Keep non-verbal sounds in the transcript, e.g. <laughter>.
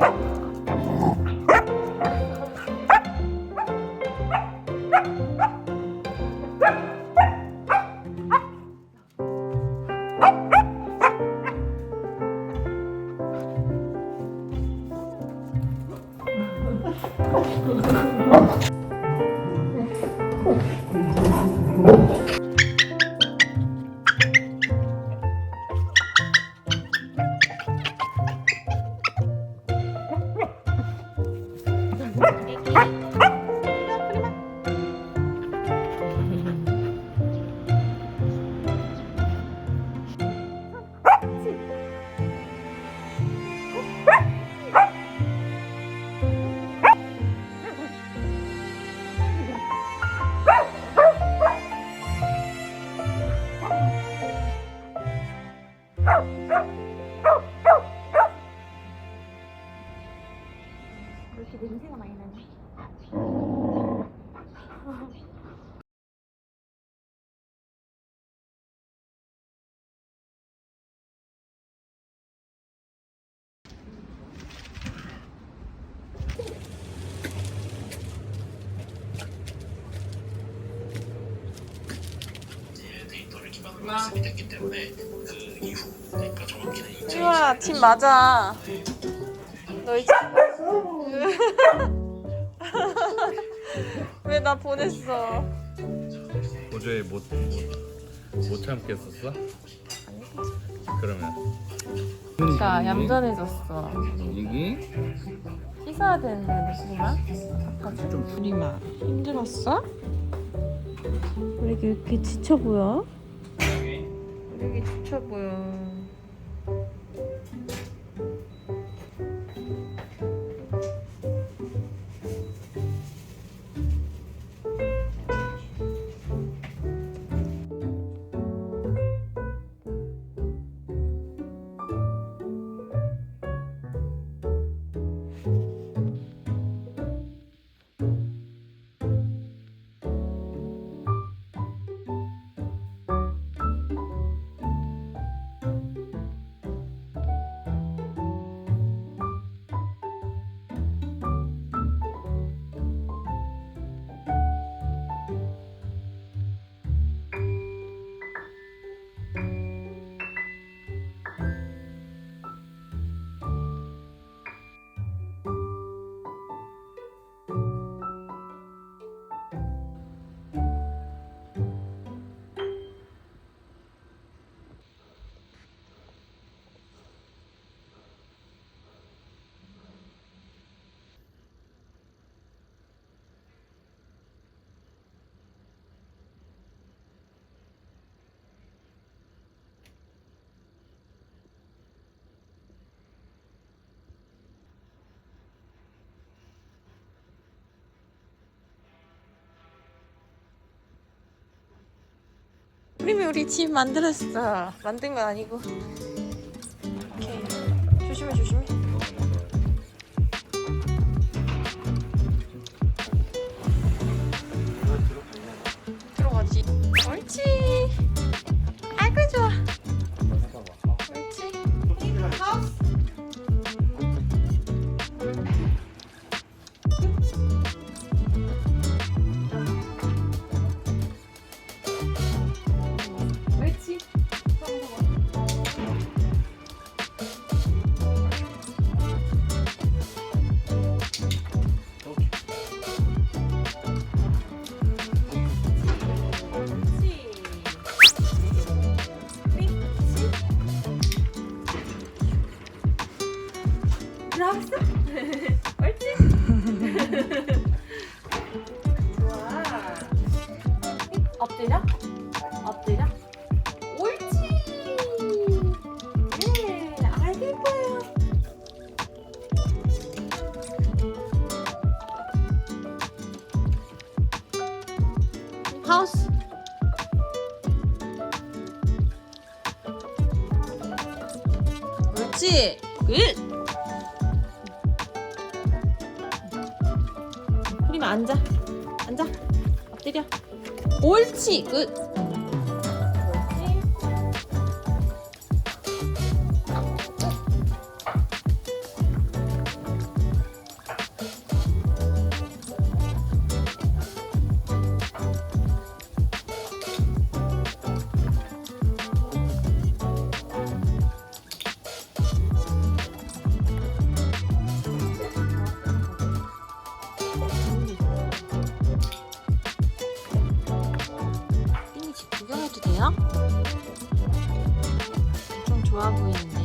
Oh. 학습이 됐기 때문에 그 이후 그러니까 정확히는 2024년 지호야 팀 맞아. 너희 <laughs> 왜 나 보냈어? 어제 못, 못, 못 참겠었어? 그러면. 자 얌전해졌어. 이기? 씻어야 되는데 누구나 좀 우리마. 힘들었어? 왜 이렇게, 이렇게 지쳐 보여? 왜 이렇게 지쳐 보여 우리미 우리 집 만들었어. 만든 건 아니고. 오케이. 조심해 조심해. 들어가지. 옳지 들어왔어? 옳지? 좋아. 엎드려? 엎드려? 옳지. 예, 아이고 예뻐요. 하우스. 옳지. 굿. 그림 앉아. 앉아. 엎드려. 옳지. 굿. 엄청 좋아 보이는데.